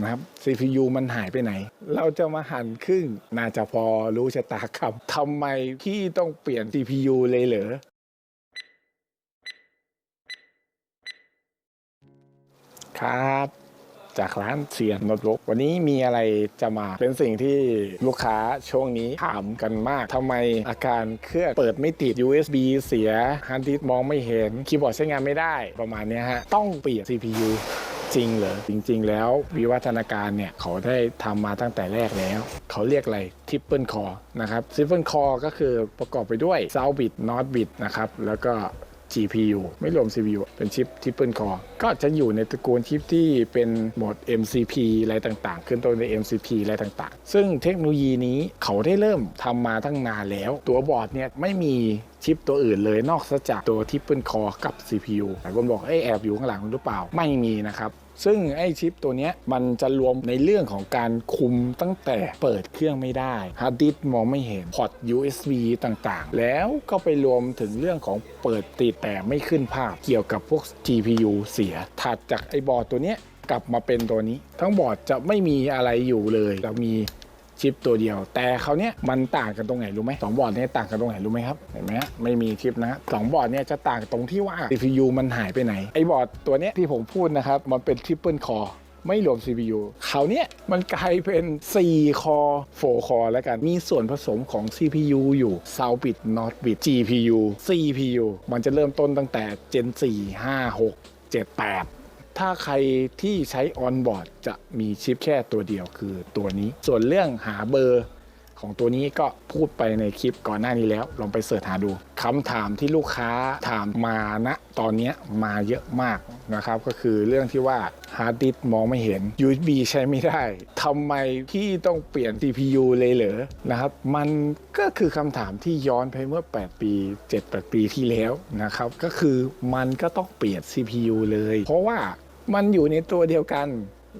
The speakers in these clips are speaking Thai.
นะครับ CPU มันหายไปไหน เราจะมาหั่นครึ่ง น่าจะพอรู้ชะตากรรมทำไมพี่ต้องเปลี่ยน CPU เลยเหรอครับจากร้านเสียนโน้ตบุ๊กวันนี้มีอะไรจะมาเป็นสิ่งที่ลูกค้าช่วงนี้ถามกันมากทำไมอาการเครื่องเปิดไม่ติด USB เสียฮาร์ดดิสก์มองไม่เห็น คีย์บอร์ดใช้งานไม่ได้ประมาณนี้ฮะ ต้องเปลี่ยน CPU จริงเหรอจริง ๆ แล้ววิวัฒนาการเนี่ยเขาได้ทำมาตั้งแต่แรกแล้ว เขาเรียกอะไรทิปเปิลคอนะครับทิปเปิลคอก็คือประกอบไปด้วยเซาบิตนอตบิตนะครับแล้วก็ GPU ไม่รวม CPU เป็นชิป Triple Core ก็จะอยู่ในตระกูลชิปที่เป็นโหมด MCP อะไรต่างๆ ขึ้นต้นใน MCP อะไรต่างๆ ซึ่งเทคโนโลยีนี้เขาได้เริ่มทำมาตั้งนานแล้ว ตัวบอร์ดเนี่ยไม่มีชิปตัวอื่นเลยนอกจากตัว Triple Core กับ CPU หลายคนบอกเอ้แอบอยู่ข้างหลังหรือเปล่า ไม่มีนะครับ ซึ่งไอ้ชิปตัวนี้มันจะรวมในเรื่องของการคุมตั้งแต่เปิดเครื่องไม่ได้ฮาร์ดดิสก์มองไม่เห็นพอร์ต USB ต่างๆ แล้วก็ไปรวมถึงเรื่องของเปิดติดแต่ไม่ขึ้นภาพ เกี่ยวกับพวก GPU เสีย ถัดจากไอ้บอร์ดตัวนี้กลับมาเป็นตัวนี้ ทั้งบอร์ดจะไม่มีอะไรอยู่เลยเรามี ชิปตัวเดียว แต่เขาวเนี้ยมันต่างกันตรงไหนรู้ไหมสองบอร์ดเนี้ต่างกันตรงไหนรู้ไหมครับเห็นไหมฮะไม่มีชิปนะสองบอร์ดเนี้ยจะต่างตรงที่ว่า CPU มันหายไปไหนไอ้บอร์ดตัวเนี้ยที่ผมพูดนะครับมันเป็น Triple Core ไม่รวม CPU เขาวเนี้ยมันกลายเป็น 4 คอ4คอแล้วกัน มีส่วนผสมของ CPU อยู่ s o u bit not bit GPU CPU มันจะเริ่มต้นตั้งแต่ Gen 4 5 6 7 8 ถ้าใครที่ใช้ออนบอร์ดจะมีชิปแค่ตัวเดียวคือตัวนี้ ส่วนเรื่องหาเบอร์ของตัวนี้ก็พูดไปในคลิปก่อนหน้านี้แล้ว ลองไปเสิร์ชหาดูคำถามที่ลูกค้าถามมาณตอนนี้มาเยอะมากนะครับ ก็คือเรื่องที่ว่าฮาร์ดดิสมองไม่เห็น USB ใช้ไม่ได้ทำไมพี่ต้องเปลี่ยน CPU เลยเหรอนะครับ มันก็คือคำถามที่ย้อนไปเมื่อ 8 ปี 7-8 ปีที่แล้วนะครับ ก็คือมันก็ต้องเปลี่ยน CPU เลย เพราะว่า มันอยู่ในตัวเดียวกัน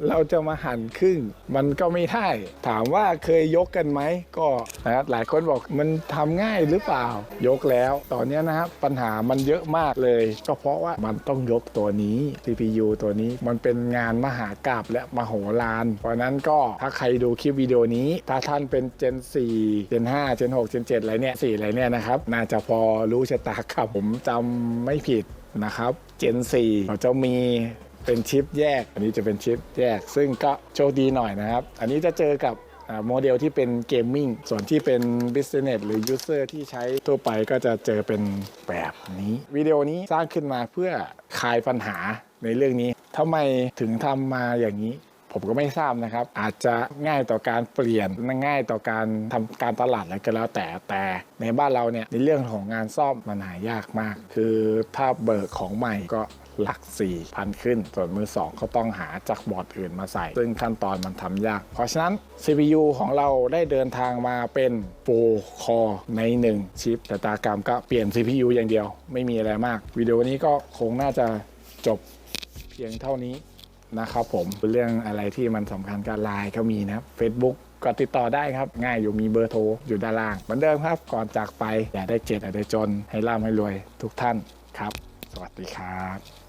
เราจะมาหั่นครึ่ง มันก็ไม่ได้ ถามว่าเคยยกกันไหม ก็นะครับหลายคนบอกมันทำง่ายหรือเปล่า ยกแล้ว ตอนนี้นะครับปัญหามันเยอะมากเลย ก็เพราะว่ามันต้องยกตัวนี้ CPU ตัวนี้มันเป็นงานมหากราบและมโหฬาร เพราะนั้นก็ถ้าใครดูคลิปวิดีโอนี้ ถ้าท่านเป็น Gen 4 Gen 5 Gen 6 Gen 7อะไรเนี่ย4อะไรเนี่ยนะครับ น่าจะพอรู้ชะตากรรมผมจำไม่ผิดนะครับ Gen 4เขาจะมี เป็นชิปแยก อันนี้จะเป็นชิปแยก ซึ่งก็โชคดีหน่อยนะครับ อันนี้จะเจอกับโมเดลที่เป็นเกมมิ่งส่วนที่เป็น Business หรือ User ที่ใช้ทั่วไปก็จะเจอเป็นแบบนี้วิดีโอนี้สร้างขึ้นมาเพื่อคลายปัญหาในเรื่องนี้ทำไมถึงทำมาอย่างนี้ ผมก็ไม่ทราบนะครับ อาจจะง่ายต่อการเปลี่ยนง่ายต่อการทำการตลาดอะไรก็แล้วแต่แต่ในบ้านเราเนี่ยในเรื่องของงานซ่อมมันหายากมาก คือถ้าเบิกของใหม่ก็ หลัก 4 พันขึ้น ส่วนมือ2เขาต้องหาจากบอร์ดอื่นมาใส่ ซึ่งขั้นตอนมันทำยาก เพราะฉะนั้น CPU ของเราได้เดินทางมาเป็น4คอใน 1 ชิปแต่ตากรรมก็เปลี่ยน CPU อย่างเดียว ไม่มีอะไรมาก วิดีโอนี้ก็คงน่าจะจบเพียงเท่านี้นะครับผมเรื่องอะไรที่มันสำคัญกับไลน์ก็มีนะครับ Facebook ก็ติดต่อได้ครับ ง่ายอยู่มีเบอร์โทร อยู่ด้านล่าง เหมือนเดิมครับ ก่อนจากไป อย่าได้เจ็บอย่าได้จน ให้ร่ำให้รวยทุกท่านครับ สวัสดีครับ